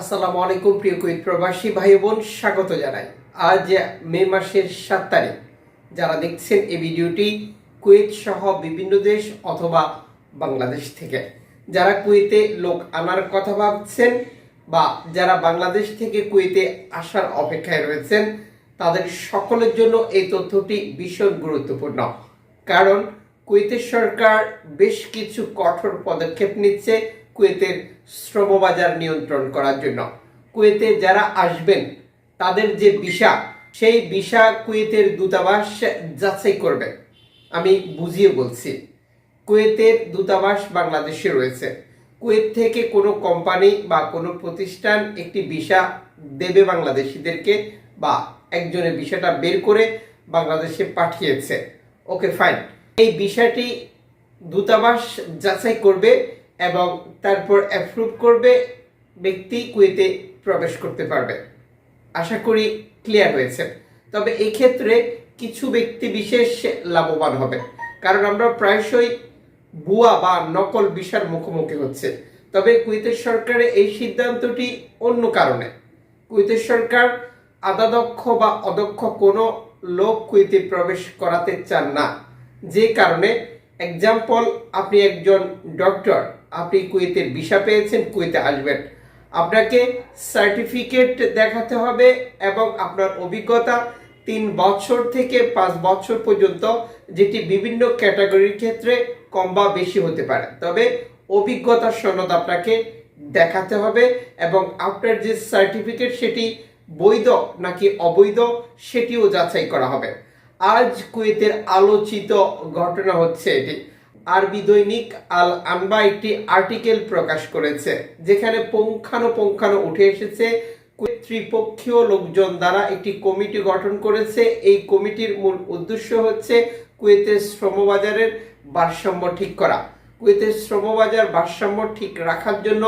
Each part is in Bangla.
আসসালামু আলাইকুম, প্রিয় কুয়েত প্রবাসী ভাই বোন, স্বাগত জানাই। আজ মে মাসের সাত তারিখ। যারা দেখছেন এই ভিডিওটি কুয়েত সহ বিভিন্ন দেশ অথবা বাংলাদেশ থেকে। যারা কুয়েতে লোক আনার কথা ভাবছেন বা যারা বাংলাদেশ থেকে কুয়েতে আসার অপেক্ষায় রয়েছেন, তাদের সকলের জন্য এই তথ্যটি ভীষণ গুরুত্বপূর্ণ। কারণ কুয়েতের সরকার বেশ কিছু কঠোর পদক্ষেপ নিচ্ছে কুয়েতের শ্রমবাজার নিয়ন্ত্রণ করার জন্য। কুয়েতে যারা আসবেন, তাদের যে ভিসা, সেই ভিসা কুয়েতের দূতাবাস যাচাই করবে। আমি বুঝিয়ে বলছি, কুয়েতের দূতাবাস বাংলাদেশে রয়েছে। কুয়েত থেকে কোনো কোম্পানি বা কোনো প্রতিষ্ঠান একটি ভিসা দেবে বাংলাদেশিদেরকে বা একজনের ভিসাটা বের করে বাংলাদেশে পাঠিয়েছে। Okay, fine. এই বিষয়টি দূতাবাস যাচাই করবে এবং তারপর অ্যাপ্রুভ করবে ব্যক্তি কুয়েতে প্রবেশ করতে পারবে। আশা করি ক্লিয়ার হয়েছে। তবে এই ক্ষেত্রে কিছু ব্যক্তি বিশেষ লাভবান হবে। কারণ আমরা প্রায়শই ভুয়া বা নকল বিষার মুখোমুখি হচ্ছে। তবে কুয়েতের সরকারের এই সিদ্ধান্তটি অন্য কারণে। কুয়েতের সরকার আদাদক্ষ বা অদক্ষ কোনো লোক কুয়েতে প্রবেশ করাতে চান না। যে কারণে এক্সাম্পল আপনি একজন ডক্টর আপনি কুয়েতের ভিসা পেয়েছেন, কুয়েতে আসবেন। আপনাকে সার্টিফিকেট দেখাতে হবে এবং আপনার অভিজ্ঞতা তিন বছর থেকে পাঁচ বছর পর্যন্ত, যেটি বিভিন্ন ক্যাটাগরির ক্ষেত্রে কম বা বেশি হতে পারে। তবে অভিজ্ঞতার সনদ আপনাকে দেখাতে হবে এবং আপনার যে সার্টিফিকেট সেটি বৈধ নাকি অবৈধ, সেটিও যাচাই করা হবে। আজ কুয়েতের আলোচিত ঘটনা হচ্ছে এটি। আরবি দৈনিক আল আনবা একটি আর্টিকেল প্রকাশ করেছে, যেখানে পুঙ্খানুপুঙ্খানু উঠে এসেছে, কুয়েত ত্রিপক্ষীয় লোকজন দ্বারা একটি কমিটি গঠন করেছে। এই কমিটির মূল উদ্দেশ্য হচ্ছে কুয়েতের শ্রমবাজারের ভারসাম্য ঠিক করা। কুয়েতের শ্রমবাজার ভারসাম্য ঠিক রাখার জন্য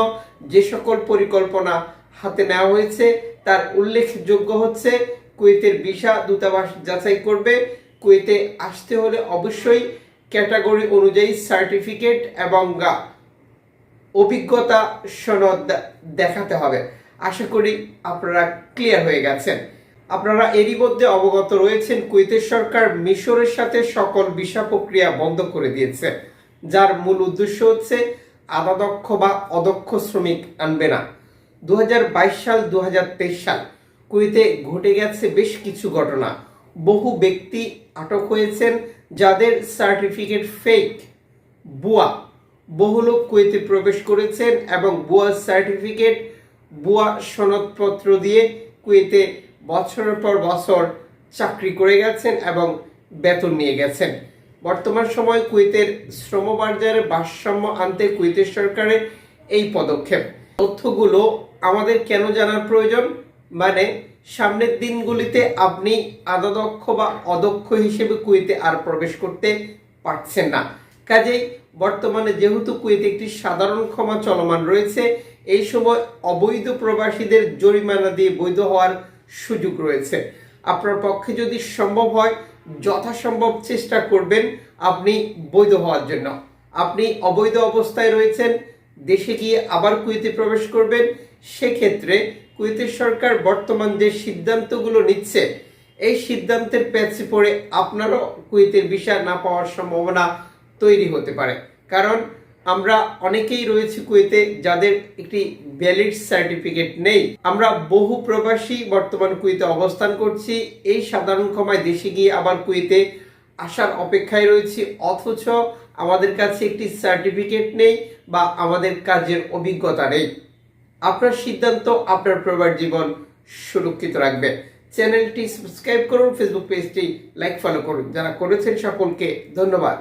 যে সকল পরিকল্পনা হাতে নেওয়া হয়েছে, তার উল্লেখযোগ্য হচ্ছে কুয়েতের ভিসা দূতাবাস যাচাই করবে। কুয়েতে আসতে হলে অবশ্যই ক্যাটাগরি অনুযায়ী সার্টিফিকেট এবং অভিজ্ঞতা সনদ দেখাতে হবে। আশা করি আপনারা ক্লিয়ার হয়ে গেছেন। আপনারা এরই মধ্যে অবগত রয়েছেন, কুয়েতের সরকার মিশরের সাথে সকল ভিসা প্রক্রিয়া বন্ধ করে দিয়েছে, যার মূল উদ্দেশ্য হচ্ছে আদাদক্ষ বা অদক্ষ শ্রমিক আনবে না। দু হাজার বাইশ সাল দু হাজার তেইশ সাল কুয়েতে ঘটে গেছে বেশ কিছু ঘটনা। বহু ব্যক্তি আটক হয়েছেন যাদের সার্টিফিকেট ফেক বুয়া, বহু লোক কুয়েতে প্রবেশ করেছেন এবং বুয়া সার্টিফিকেট, বুয়া সনদপত্র দিয়ে কুয়েতে বছরের পর বছর চাকরি করে গেছেন এবং বেতন নিয়ে গেছেন। বর্তমান সময় কুয়েতের শ্রমবাজারে ভারসাম্য আনতে কুয়েতের সরকারের এই পদক্ষেপ। তথ্যগুলো আমাদের কেন জানার প্রয়োজন? মানে সামনের দিনগুলিতে আপনি আদদক্ষ বা অদক্ষ হিসেবে কুয়েতে আর প্রবেশ করতে পারছেন না। কাজেই বর্তমানে যেহেতু কুয়েতে একটি সাধারণ ক্ষমা চলমান রয়েছে, এই সময় অবৈধ প্রবাসীদের জরিমানা দিয়ে বৈধ হওয়ার সুযোগ রয়েছে। আপনার পক্ষে যদি সম্ভব হয়, যথাসম্ভব চেষ্টা করবেন আপনি বৈধ হওয়ার জন্য। আপনি অবৈধ অবস্থায় রয়েছেন দেশে গিয়ে আবার কুয়েতে প্রবেশ করবেন, সেক্ষেত্রে কুয়েতের সরকার বর্তমান যে সিদ্ধান্তগুলো নিচ্ছে, এই সিদ্ধান্তের প্যাচে পড়ে আপনারও কুয়েতের ভিসা না পাওয়ার সম্ভাবনা তৈরি হতে পারে। কারণ আমরা অনেকেই রয়েছে কুয়েতে যাদের একটি ভ্যালিড সার্টিফিকেট নেই। আমরা বহু প্রবাসী বর্তমান কুয়েতে অবস্থান করছি, এই সাধারণ ক্ষমায় দেশে গিয়ে আবার কুয়েতে আসার অপেক্ষায় রয়েছি, অথচ আমাদের কাছে একটি সার্টিফিকেট নেই বা আমাদের কাজের অভিজ্ঞতা নেই। আপনার সিদ্ধান্ত, আপনার প্রবার জীবন সুরক্ষিত রাখবে। চ্যানেলটি সাবস্ক্রাইব করুন ফেসবুক পেজটি লাইক ফলো করুন। যারা করেছেন সকলকে ধন্যবাদ।